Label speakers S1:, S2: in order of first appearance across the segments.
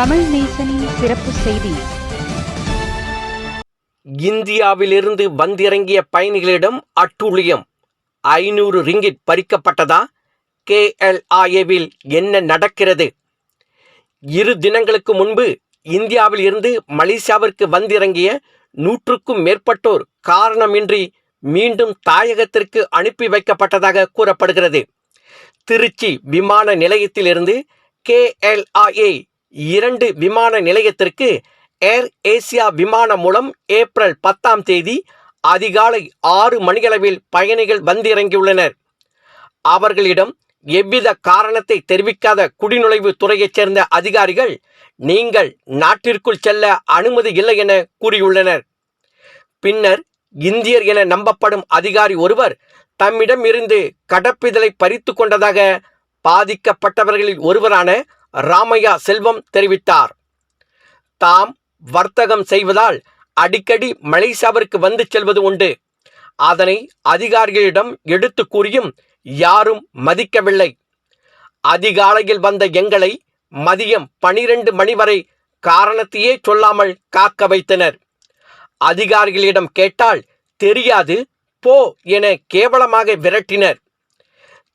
S1: தமிழ் நேசனின் சிறப்பு செய்தி.
S2: இந்தியாவிலிருந்து வந்திறங்கிய பயணிகளிடம் அட்டூழியம். ஐநூறு ரிங்கிட் பறிக்கப்பட்டதா? கேஎல்ஆஏவில் என்ன நடக்கிறது? இரு தினங்களுக்கு முன்பு இந்தியாவில் இருந்து மலேசியாவிற்கு வந்திறங்கிய நூற்றுக்கும் மேற்பட்டோர் காரணமின்றி மீண்டும் தாயகத்திற்கு அனுப்பி வைக்கப்பட்டதாக கூறப்படுகிறது. திருச்சி விமான நிலையத்திலிருந்து கேஎல்ஆஏ இரண்டு விமான நிலையத்திற்கு ஏர் ஏசியா விமானம் மூலம் ஏப்ரல் பத்தாம் தேதி அதிகாலை ஆறு மணியளவில் பயணிகள் வந்திறங்கியுள்ளனர். அவர்களிடம் எவ்வித காரணத்தை தெரிவிக்காத குடிநுழைவு துறையைச் சேர்ந்த அதிகாரிகள் நீங்கள் நாட்டிற்குள் செல்ல அனுமதி இல்லை என கூறியுள்ளனர். பின்னர் இந்தியர் என நம்பப்படும் அதிகாரி ஒருவர் தம்மிடம் இருந்து கடப்பிதழை பறித்து கொண்டதாக பாதிக்கப்பட்டவர்களில் ஒருவரான ராமையா செல்வம் தெரிவித்தார். தாம் வர்த்தகம் செய்வதால் அடிக்கடி மலேசியாவிற்கு வந்து செல்வது உண்டு. அதனை அதிகாரிகளிடம் எடுத்து கூறியும் யாரும் மதிக்கவில்லை. அதிகாலையில் வந்த எங்களை மதியம் பனிரெண்டு மணி வரை காரணத்தையே சொல்லாமல் காக்க வைத்தனர். அதிகாரிகளிடம் கேட்டால் தெரியாது போ என கேவலமாக விரட்டினர்.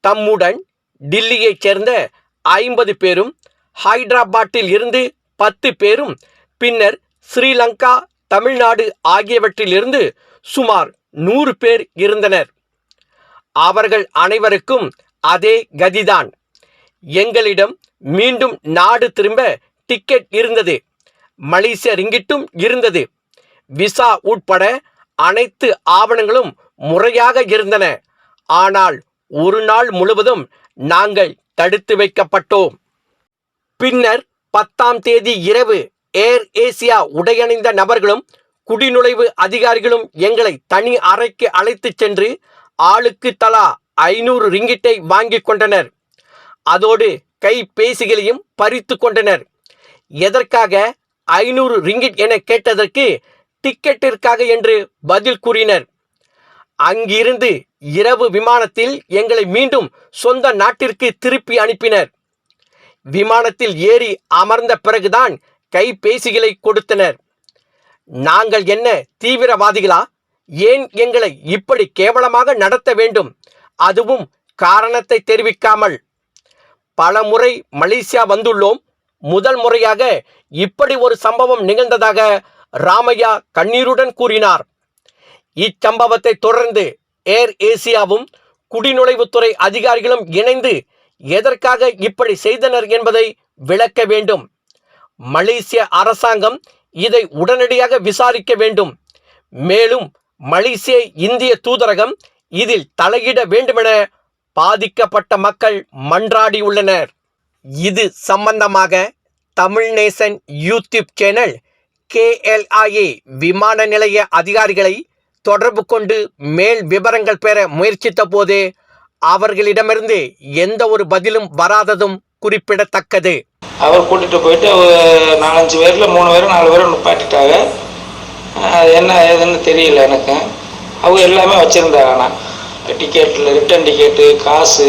S2: தம்முடன் டில்லியைச் சேர்ந்த ஐம்பது பேரும் ஹைதராபாத்தில் இருந்து பத்து பேரும் பின்னர் ஸ்ரீலங்கா தமிழ்நாடு ஆகியவற்றிலிருந்து சுமார் நூறு பேர் இருந்தனர். அவர்கள் அனைவருக்கும் அதே கதிதான். எங்களிடம் மீண்டும் நாடு திரும்ப டிக்கெட் இருந்தது. மலேசிய ரிங்கிட்டும் இருந்தது. விசா உட்பட அனைத்து ஆவணங்களும் முறையாக இருந்தன. ஆனால் ஒரு நாள் முழுவதும் நாங்கள் தடுத்து வைக்கப்பட்டோம். பின்னர் பத்தாம் தேதி இரவு ஏர் ஏசியா உடையணிந்த நபர்களும் குடிநுழைவு அதிகாரிகளும் எங்களை தனி அறைக்கு அழைத்துச் சென்று ஆளுக்கு தலா ஐநூறு ரிங்கிட்டை வாங்கிக் கொண்டனர். அதோடு கைபேசிகளையும் பறித்து கொண்டனர். எதற்காக ஐநூறு ரிங்கிட் என கேட்டதற்கு டிக்கெட்டிற்காக என்று பதில் கூறினர். அங்கிருந்து இரவு விமானத்தில் எங்களை மீண்டும் சொந்த நாட்டிற்கு திருப்பி அனுப்பினர். விமானத்தில் ஏறி அமர்ந்த பிறகுதான் கைபேசிகளை கொடுத்தனர். நாங்கள் என்ன தீவிரவாதிகளா? ஏன் எங்களை இப்படி கேவலமாக நடத்த வேண்டும்? அதுவும் காரணத்தை தெரிவிக்காமல். பல முறை மலேசியா வந்துள்ளோம். முதல் முறையாக இப்படி ஒரு சம்பவம் நிகழ்ந்ததாக ராமையா கண்ணீருடன் கூறினார். இச்சம்பவத்தை தொடர்ந்து ஏர் ஏசியாவும் குடிநுழைவுத்துறை அதிகாரிகளும் இணைந்து எதற்காக இப்படி செய்தனர் என்பதை விளக்க வேண்டும். மலேசிய அரசாங்கம் இதை உடனடியாக விசாரிக்க வேண்டும். மேலும் மலேசிய இந்திய தூதரகம் இதில் தலையிட வேண்டுமென பாதிக்கப்பட்ட மக்கள் மன்றாடியுள்ளனர் இது சம்பந்தமாக Tamil Nesan YouTube channel KLIA விமான நிலைய அதிகாரிகளை தொடர்பு கொண்டு மேல் விவரங்கள் பெற முயற்சித்த போதே அவர்களிடமிருந்து எந்த ஒரு பதிலும் வராததும் குறிப்பிடத்தக்கது.
S3: அவர் கூட்டிகிட்டு போயிட்டு நாலஞ்சு பேர்ல மூணு பேரும் நாலு பேரும் நிப்பாட்டிட்டாங்க. அது என்ன ஏதுன்னு தெரியல எனக்கு. அவங்க எல்லாமே வச்சுருந்தாங்க ஆனால் டிக்கெட்டில் ரிட்டன் டிக்கெட்டு காசு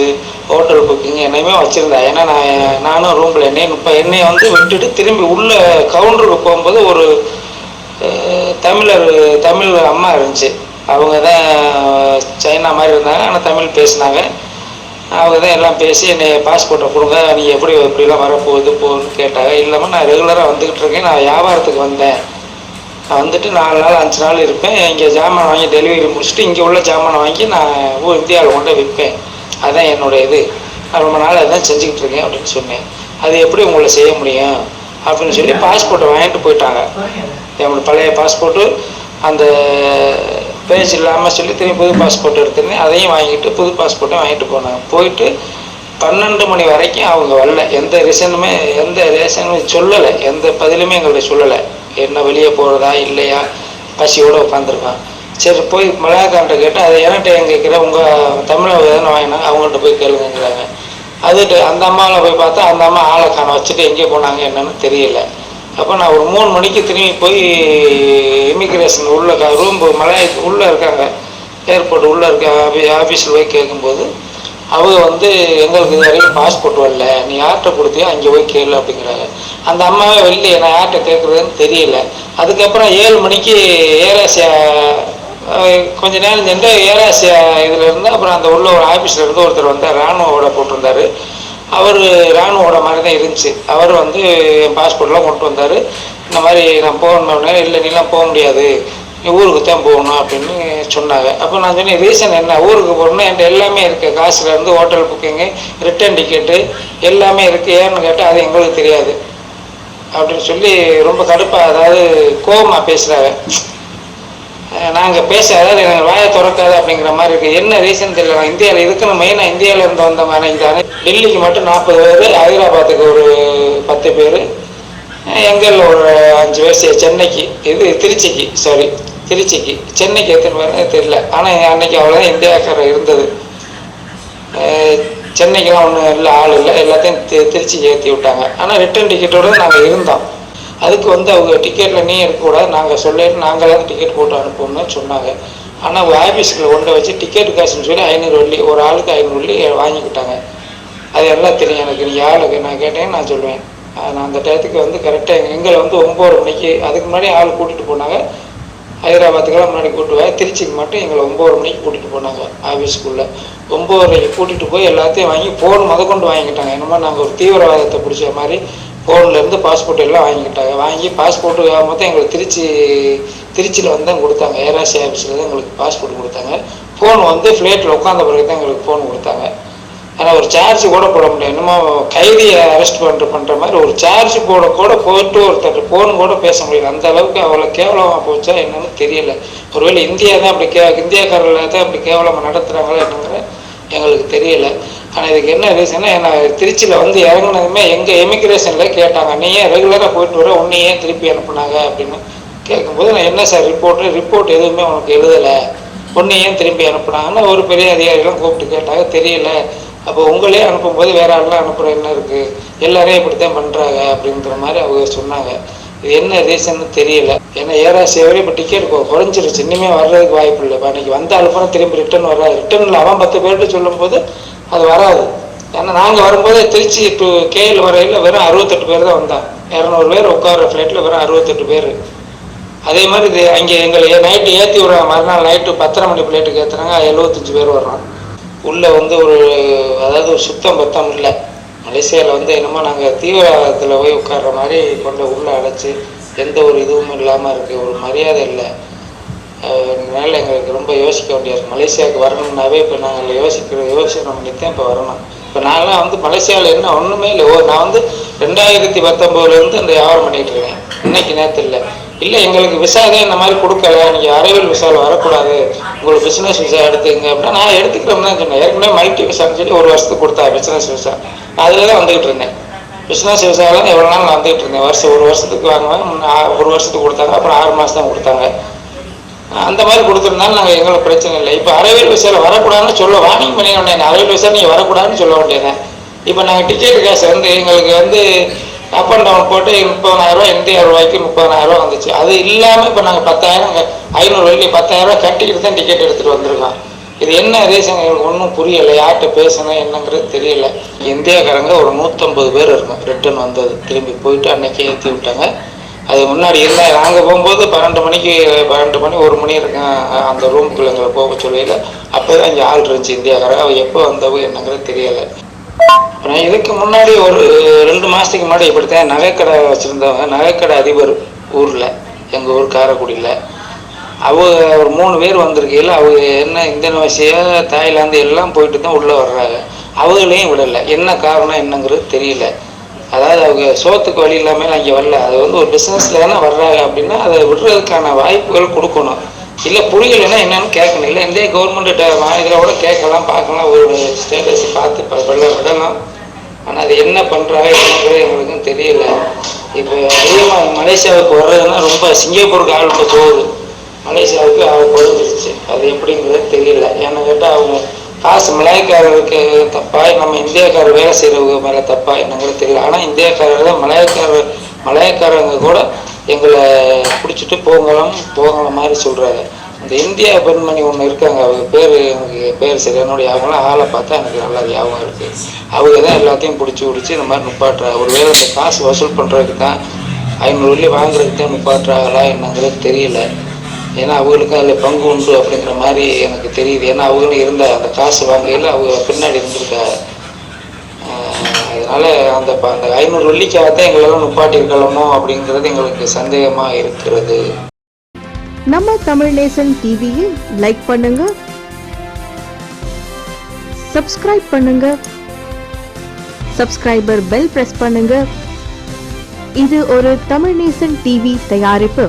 S3: ஹோட்டல் புக்கிங் என்னையுமே வச்சுருந்தேன் ஏன்னா நான் நானும் ரூமில் என்னையும் இப்போ என்னையை வந்து விட்டுட்டு திரும்பி உள்ளே கவுண்டருக்கு போகும்போது ஒரு தமிழர் தமிழ் அம்மா இருந்துச்சு. அவங்க தான் சைனா மாதிரி இருந்தாங்க. ஆனால் தமிழ் பேசினாங்க. அவங்க தான் எல்லாம் பேசி என்னை பாஸ்போர்ட்டை கொடுங்க. நீ எப்படி எப்படிலாம் வரப்போகுது போகுதுன்னு கேட்டாங்க. இல்லாமல் நான் ரெகுலராக வந்துக்கிட்டு இருக்கேன். நான் வியாபாரத்துக்கு வந்தேன். நான் வந்துட்டு நாலு நாள் அஞ்சு நாள் இருப்பேன். இங்கே ஜாமான் வாங்கி டெலிவரி முடிச்சுட்டு இங்கே உள்ள ஜாமான் வாங்கி நான் ஊர் இந்தியாவில் கொண்டு விற்பேன். அதுதான் என்னோட இது. நான் ரொம்ப நாள் அதான் செஞ்சுக்கிட்டு இருக்கேன் அப்படின்னு சொன்னேன். அது எப்படி உங்களை செய்ய முடியும்? அப்படின்னு சொல்லி பாஸ்போர்ட்டை வாங்கிட்டு போயிட்டாங்க. என்னோட பழைய பாஸ்போர்ட்டு அந்த பேஜ் இல்லாமல் சொல்லி திரும்பி புது பாஸ்போர்ட் எடுத்திருந்தேன் அதையும் வாங்கிட்டு புது பாஸ்போர்ட்டையும் வாங்கிட்டு போனாங்க. போயிட்டு பன்னெண்டு மணி வரைக்கும் அவங்க வரல. எந்த ரீசனுமே எந்த ரீசனுமே சொல்லலை. எந்த பதிலுமே எங்கள்கிட்ட சொல்லலை. என்ன வெளியே போகிறதா இல்லையா? பசியோடு உட்காந்துருக்கான் சரி போய் மிளகாக்கான்ட்ட கேட்டால் அதை என்கிட்ட எங்கே கேட்குற? உங்கள் தமிழை எதனா வாங்கினாங்க அவங்கள்ட்ட போய் கேளுங்கிறாங்க அதுட்டு அந்த அம்மாவில் போய் பார்த்தா அந்த அம்மா ஆளை காண வச்சுட்டு எங்கே போனாங்க என்னன்னு தெரியல. அப்போ நான் ஒரு மூணு மணிக்கு திரும்பி போய் இமிக்ரேஷன் உள்ள ரூம் மலைய உள்ளே இருக்காங்க. ஏர்போர்ட் உள்ளே இருக்க ஆஃபீ ஆஃபீஸில் போய் கேட்கும்போது அவங்க வந்து எங்களுக்கு இது வரைக்கும் பாஸ்போர்ட் வரல. நீ யார்கிட்ட கொடுத்தியோ? அங்கே போய் கேளு அப்படிங்கிறாங்க. அந்த அம்மாவே வெளியே நான் யார்கிட்ட கேட்குறதுன்னு தெரியல. அதுக்கப்புறம் ஏழு மணிக்கு ஏராசியா கொஞ்ச நேரம் சென்று ஏராசியா இதில் இருந்து அப்புறம் அந்த உள்ள ஒரு ஆஃபீஸில் இருந்து ஒருத்தர் வந்தார். ராணுவோட போட்டிருந்தாரு. அவர் ராணுவோட மாதிரி தான் இருந்துச்சு. அவர் வந்து என் பாஸ்போர்ட்லாம் கொண்டு வந்தார். இந்த மாதிரி நான் போகணும்னா இல்லை நீலாம் போக முடியாது. நீ ஊருக்கு தான் போகணும் அப்படின்னு சொன்னாங்க. அப்போ நான் சொன்னேன் ரீசன் என்ன? ஊருக்கு போகணும்னா என்கிட்ட எல்லாமே இருக்குது காசுலேருந்து ஹோட்டல் புக்கிங்கு ரிட்டர்ன் டிக்கெட்டு எல்லாமே இருக்குது ஏன்னு கேட்டால் அது எங்களுக்கு தெரியாது. அப்படின்னு சொல்லி ரொம்ப கடுப்பாக அதாவது கோபமாக பேசுகிறாங்க நாங்கள் பேச அதாவது எனக்கு வாயை திறக்காது அப்படிங்கிற மாதிரி இருக்குது என்ன ரீசன் தெரியல. இந்தியாவில் இதுக்குன்னு மெயினாக இந்தியாவில் இருந்து வந்த மாதிரி? தானே டெல்லிக்கு மட்டும் நாற்பது பேர் ஹைதராபாத்துக்கு ஒரு பத்து பேர் எங்களில் ஒரு அஞ்சு பேர் சென்னைக்கு இது திருச்சிக்கு சாரி திருச்சிக்கு. சென்னைக்கு எத்தனை பேர் தெரியல. ஆனால் அன்னைக்கு அவ்வளோதான் இந்தியாக்காரர் இருந்தது. அஹ் சென்னைக்கெல்லாம் ஒன்றும் இல்லை ஆள் இல்லை. எல்லாத்தையும் தி- திருச்சிக்கு ஏற்றி விட்டாங்க. ஆனால் ரிட்டர்ன் டிக்கெட்டோட நாங்கள் இருந்தோம். அதுக்கு வந்து அவங்க டிக்கெட்டில் நீ இருக்கக்கூடாது நாங்கள் சொல்லிட்டு நாங்கள் தான் டிக்கெட் போட்டு அனுப்புவோம்னு சொன்னாங்க. ஆனால் அவங்க ஒன்றை வச்சு டிக்கெட் காசுன்னு சொல்லி ஐநூறு வெள்ளி ஒரு ஆளுக்கு ஐநூறு வெள்ளி வாங்கிக்கிட்டாங்க. அது எல்லாம் தெரியும் எனக்கு. நீ ஆளுக்கு நான் கேட்டேன் நான் சொல்லுவேன் நான் அந்த டயத்துக்கு வந்து கரெக்டாக எங்களை வந்து ஒம்பது மணிக்கு அதுக்கு முன்னாடி ஆள் கூட்டிகிட்டு போனாங்க. ஹைதராபாத்துக்கெல்லாம் முன்னாடி கூட்டு போய் திருச்சிக்கு மட்டும் எங்களை ஒம்பது மணிக்கு கூட்டிகிட்டு போனாங்க ஆஃபீஸ்க்குள்ளே ஒம்பதரைக்கு கூட்டிகிட்டு போய் எல்லாத்தையும் வாங்கி ஃபோன் முதற்கொண்டு வாங்கிக்கிட்டாங்க. என்னமோ நாங்கள் ஒரு தீவிரவாதத்தை பிடிச்ச மாதிரி ஃபோன்லேருந்து பாஸ்போர்ட் எல்லாம் வாங்கிக்கிட்டாங்க. வாங்கி பாஸ்போர்ட்டு மொத்தம் எங்களுக்கு திருச்சி திருச்சியில் வந்து தான் கொடுத்தாங்க. ஏராசி ஆஃபீஸில் தான் எங்களுக்கு பாஸ்போர்ட் கொடுத்தாங்க. ஃபோன் வந்து ஃப்ளைட்டில் உட்காந்த பிறகு தான் எங்களுக்கு ஃபோன் கொடுத்தாங்க. ஆனால் ஒரு சார்ஜ் கூட போட முடியாது என்னமோ கைதியை அரெஸ்ட் பண்ணுற பண்ணுற மாதிரி ஒரு சார்ஜ் போட கூட போட்டு ஒருத்தர் ஃபோன் கூட பேச முடியல. அந்த அளவுக்கு அவ்வளோ கேவலமாக போச்சா என்னன்னு தெரியல. ஒருவேளை இந்தியா தான் அப்படி கே இந்தியாக்காரர்கள் தான் அப்படி கேவலமாக நடத்துகிறாங்களா என்னங்கிற எங்களுக்கு தெரியலை. ஆனால் இதுக்கு என்ன ரீசன்னா நான் திருச்சியில் வந்து இறங்குனதுமே எங்கள் எமிக்ரேஷனில் கேட்டாங்க. நீ ஏன் ரெகுலராக போயிட்டு வர? உன்னை ஏன் திருப்பி அனுப்புனாங்க அப்படின்னு. கேட்கும்போது நான் என்ன சார் ரிப்போர்ட்டு ரிப்போர்ட் எதுவுமே உனக்கு எழுதலை. உன்னை ஏன் திரும்பி அனுப்புனாங்கன்னு ஒரு பெரிய அதிகாரிலாம் கூப்பிட்டு கேட்டாங்க. தெரியல. அப்போ உங்களே அனுப்பும்போது வேற ஆள்லாம் அனுப்புகிற என்ன இருக்குது எல்லாரையும் இப்படித்தான் பண்ணுறாங்க அப்படிங்கிற மாதிரி அவங்க சொன்னாங்க. இது என்ன ரீசன்னு தெரியல. ஏன்னா ஏராசியாவே இப்போ டிக்கெட் குறைஞ்சிருச்சு. இன்னுமே வர்றதுக்கு வாய்ப்பு இல்லை. இப்போ அன்னைக்கு வந்த அனுப்புனா திரும்பி ரிட்டர்ன் வராது. ரிட்டர்னில் அவன் பத்து பேர்கிட்ட சொல்லும்போது அது வராது. ஏன்னா நாங்கள் வரும்போது திருச்சி டு கேஎல் வரையில் வெறும் அறுபத்தெட்டு பேர் தான் வந்தான் இரநூறு பேர் உட்கார ஃப்ளைட்டில் வெறும் அறுபத்தெட்டு பேர். அதே மாதிரி இது அங்கே எங்களை நைட்டு ஏற்றி விடுறாங்க மறுநாள் நைட்டு பத்தரை மணி ஃப்ளைட்டுக்கு ஏற்றுறாங்க எழுபத்தஞ்சு பேர் வர்றோம். உள்ளே வந்து ஒரு அதாவது ஒரு சுத்தம் பத்தம் இல்லை. மலேசியாவில் வந்து என்னமோ நாங்கள் தீவிரவாதத்தில் போய் உட்கார்ற மாதிரி கொண்டு உள்ளே அழைச்சி எந்த ஒரு இதுவும் இல்லாமல் இருக்குது ஒரு மரியாதை இல்லை. மேலே எங்களுக்கு ரொம்ப யோசிக்க வேண்டியது மலேசியாவுக்கு வரணும்னாவே இப்போ நாங்கள் யோசிக்கிற யோசனை பண்ணி இப்போ வரணும். இப்போ நான்லாம் வந்து மலேசியாவில் என்ன ஒன்றுமே இல்லை. ஓ நான் வந்து ரெண்டாயிரத்தி பத்தொம்போதுலேருந்து அந்த வியாபாரம் பண்ணிகிட்டு இருக்கேன். இன்னைக்கு நேரத்தில் இல்லை. இல்லை எங்களுக்கு விசா தான் இந்த மாதிரி கொடுக்கல. நீங்கள் அரைவல் விசாவில் வரக்கூடாது. உங்களுக்கு பிஸ்னஸ் விசா எடுத்துங்க அப்படின்னா நான் எடுத்துக்கிறோம் தான் சொன்னேன். ஏற்கனவே மல்டி விசான்னு சொல்லி ஒரு வருஷத்துக்கு கொடுத்தா பிஸ்னஸ் விசா அதில் தான் வந்துகிட்டு இருந்தேன். பிஸ்னஸ் விசாவில் எவ்வளோ நாள் நான் வந்துகிட்டு இருந்தேன். வருஷம் ஒரு வருஷத்துக்கு வாங்குவேன் முன்ன ஒரு வருஷத்துக்கு கொடுத்தாங்க அப்புறம் ஆறு மாதம் தான் கொடுத்தாங்க. அந்த மாதிரி கொடுத்துருந்தாலும் நாங்கள் எங்களுக்கு பிரச்சனை இல்லை. இப்போ அறவேல் விசாவில் வரக்கூடாதுன்னு சொல்ல வார்னிங் பண்ணி வேண்டியது அரைவேல் விசா நீங்கள் வரக்கூடாதுன்னு சொல்ல வேண்டியது இப்போ நாங்கள் டிக்கெட் காசு வந்து எங்களுக்கு வந்து அப் அண்ட் டவுன் போட்டு முப்பதனாயிரம் ரூபாய் இந்திய ரூபாய்க்கு வந்துச்சு. அது இல்லாமல் இப்போ நாங்கள் பத்தாயிரம் ஐநூறு வெள்ளி பத்தாயிரரூவா கட்டிக்கிட்டு தான் டிக்கெட் எடுத்துகிட்டு வந்திருக்கோம். இது என்ன ரீசன் எங்களுக்கு ஒன்றும் புரியலை. யார்கிட்ட பேசணும் என்னங்கிறது தெரியல. இந்தியாக்காரங்க ஒரு நூற்றம்பது பேர் இருக்கும். ரிட்டர்ன் வந்தது. திரும்பி போயிட்டு அன்னைக்கே ஏற்றி விட்டாங்க. அது முன்னாடி இருந்தால் நாங்கள் போகும்போது பன்னெண்டு மணிக்கு பன்னெண்டு மணி ஒரு மணி இருக்கும் அந்த ரூமுக்குள்ள எங்களை போக சொல்லையில் அப்போ தான் இங்கே ஆள் இருந்துச்சு இந்தியாக்காரங்க அவள் எப்போ வந்தவங்க என்னங்கிறது தெரியலை. அப்புறம் இதுக்கு முன்னாடி ஒரு ரெண்டு மாதத்துக்கு முன்னாடி இப்படித்தான் நகைக்கடை வச்சுருந்தவங்க. நகைக்கடை அதிபர் ஊரில் எங்கள் ஊர் காரைக்குடியில். அவங்க ஒரு மூணு பேர் வந்திருக்கையில் அவங்க என்ன இந்தோனேசியா தாய்லாந்து எல்லாம் போயிட்டு தான் உள்ளே வர்றாங்க. அவங்களையும் விடலை. என்ன காரணம் என்னங்கிறது தெரியல. அதாவது அவங்க சோத்துக்கு வழி இல்லாமல் அங்கே வரல. அது வந்து ஒரு பிஸ்னஸில் தானே வர்றாங்க அப்படின்னா அதை விடுறதுக்கான வாய்ப்புகள் கொடுக்கணும். இல்லை புரியலைன்னா என்னன்னு கேட்கணும். இல்லை இந்திய கவர்மெண்ட்டு இதில் கூட கேட்கலாம் பார்க்கலாம். ஒரு ஸ்டேட்டஸ் பார்த்து ப- விடலாம். ஆனால் அது என்ன பண்ணுறாங்க என்னங்கிறது எங்களுக்கும் தெரியல. இப்போ அதிகமாக மலேசியாவுக்கு வர்றதுன்னா ரொம்ப சிங்கப்பூருக்கு ஆள் இப்போ போகுது. மலேசியாவுக்கு ஆள் குறைஞ்சிருச்சு அது எப்படிங்கிறது தெரியல. ஏன்னு கேட்டால் அவங்க காசு மலாய்க்காரருக்கு தப்பா நம்ம இந்தியாக்காரர் வேலை செய்கிறவங்க மேலே தப்பா என்னங்கிறது தெரியல. ஆனால் இந்தியாக்காரர் தான் மலாய்க்காரர் மலாய்க்காரங்க கூட எங்களை பிடிச்சிட்டு போங்கலாம் போங்கிற மாதிரி சொல்கிறாங்க அந்த இந்தியா பெண்மணி ஒன்று இருக்காங்க. அவங்க பேர் எனக்கு பேர் சரி என்னுடைய அவங்களாம் ஆளை பார்த்தா எனக்கு நல்லா ஞாபகம் இருக்குது அவங்க தான் எல்லாத்தையும் பிடிச்சி பிடிச்சி இந்த மாதிரி நிப்பாட்டுறாங்க. ஒரு வேலை இந்த காசு வசூல் பண்ணுறதுக்கு தான் ஐநூறு வாங்குறதுக்கு தான் நிப்பாட்டுறாங்களா என்னங்கிறது தெரியல. ஏன்னா அவங்களுக்கும் அதில் பங்கு உண்டு அப்படிங்கிற மாதிரி எனக்கு தெரியுது. ஏன்னா அவங்களும் இருந்த அந்த காசு வாங்கையில் அவங்க பின்னாடி இருந்திருக்காங்க அதனால் அதனால அந்த அந்த ஐநூறு வெள்ளிக்காக தான் எங்களெல்லாம் நிப்பாட்டியிருக்கலாமோ அப்படிங்கிறது எங்களுக்கு சந்தேகமாக இருக்கிறது.
S4: நம்ம தமிழ் நேசன் டிவியை லைக் பண்ணுங்க. சப்ஸ்கிரைப் பண்ணுங்க. சப்ஸ்கிரைபர் பெல் பிரஸ் பண்ணுங்க. இது ஒரு தமிழ் நேசன் டிவி தயாரிப்பு.